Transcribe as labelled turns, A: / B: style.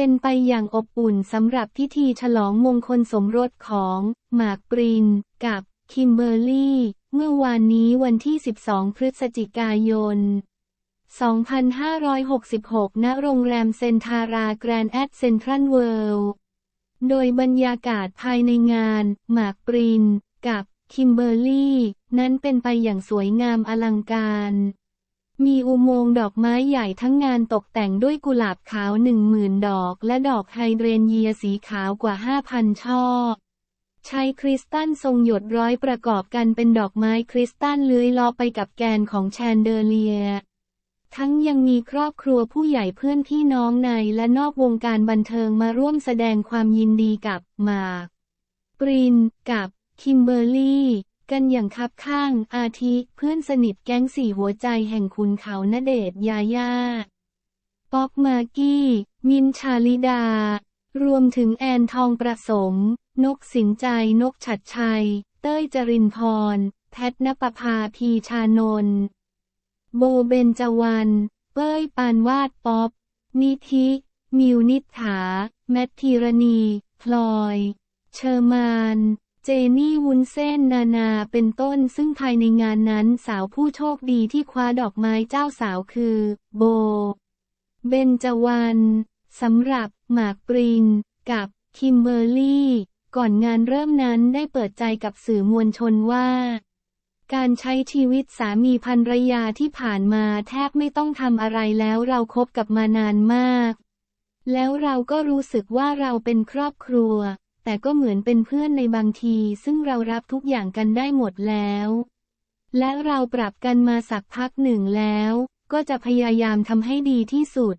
A: เป็นไปอย่างอบอุ่นสำหรับพิธีฉลองมงคลสมรสของหมากปรินกับคิมเบอร์รี่ เมื่อวานนี้วันที่ 12 พฤศจิกายน 2566 ณ โรงแรมเซนทาราแกรนด์แอดเซนทรัลเวิลด์โดยบรรยากาศภายในงานหมากปรินกับคิมเบอร์รี่ นั้นเป็นไปอย่างสวยงามอลังการ มีอุโมงค์ดอกไม้ใหญ่ทั้งงานตกแต่งด้วยกุหลาบขาวหนึ่งหมื่นดอก และดอกไฮเดรนเยียสีขาวกว่า5,000ช่อ ใช้คริสตัลทรงหยดร้อยประกอบกันเป็นดอกไม้คริสตัลเลื้อยล้อไปกับแกนของแชนเดอเลีย ทั้งยังมีครอบครัวผู้ใหญ่เพื่อนพี่น้องในและนอกวงการบันเทิงมาร่วมแสดงความยินดีกับมากปรินกับคิมเบอร์รี่ กันอย่างคับข้าง อาทิเพื่อนสนิทแก๊งสี่หัวใจแห่งคุณเขาณเดชยาย่า ป๊อกมากกี้ มินชาลิดา รวมถึงแอนทองประสม นกสินใจนกฉัดชัย เต้ยจรินพร แพทนปภาพีชานนท์โบเบนจวัน เป้ยปานวาดป๊อปนิธิ มิวนิษฐา แมทธีรณี พลอย เชอร์มาน จนี่วุ้นเส้นนานาเป็นต้นซึ่งภายในงานนั้นสาวผู้โชคดีที่คว้าดอกไม้เจ้าสาวคือ โบ เบนจวันสำหรับหมากปริน กับ คิมเบอร์รี่ ก่อนงานเริ่มนั้นได้เปิดใจกับสื่อมวลชนว่า การใช้ชีวิตสามีภรรยาที่ผ่านมาแทบไม่ต้องทำอะไรแล้วเราคบกับมานานมาก แล้วเราก็รู้สึกว่าเราเป็นครอบครัว แต่ก็เหมือนเป็นเพื่อนในบางที ซึ่งเรารับทุกอย่างกันได้หมดแล้ว และเราปรับกันมาสักพักหนึ่งแล้ว ก็จะพยายามทำให้ดีที่สุด